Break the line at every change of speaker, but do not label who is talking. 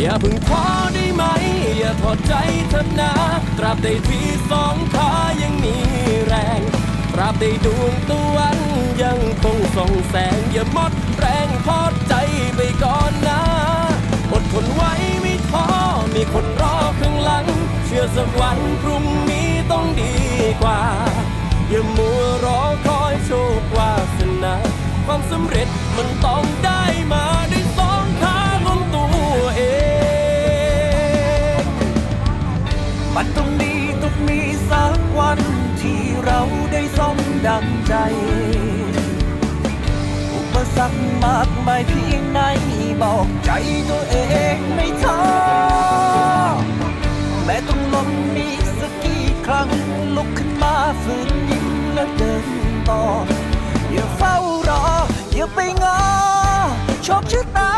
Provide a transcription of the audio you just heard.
อย่าเพึ่งท้อได้ไหม อย่าถอดใจเถอะนะ ตราบใดที่สองขายังมีแรง ตราบใดดวงตะวันยังคงส่องแสง อย่าหมดแรงทอดใจไปก่อนนะ อดทนไว้ไม่ท้อ มีคนรอข้างหลัง เชื่อสักวันพรุ่งนี้ต้องดีกว่า อย่ามัวรอคอยโชควาสนา ความสำเร็จมันต้องได้ มั
นต้องมีต้องมีสักวันที่เราได้สมดังใจ อุปสรรคมากมายเพียงไหนบอกใจตัวเองไม่ท้อแม้ต้องล้มมีสักกี่ครั้งลุกขึ้นมาฝืนยิ้มและเดินต่อ อย่าเฝ้ารอ อย่าไปงอโชคชะตา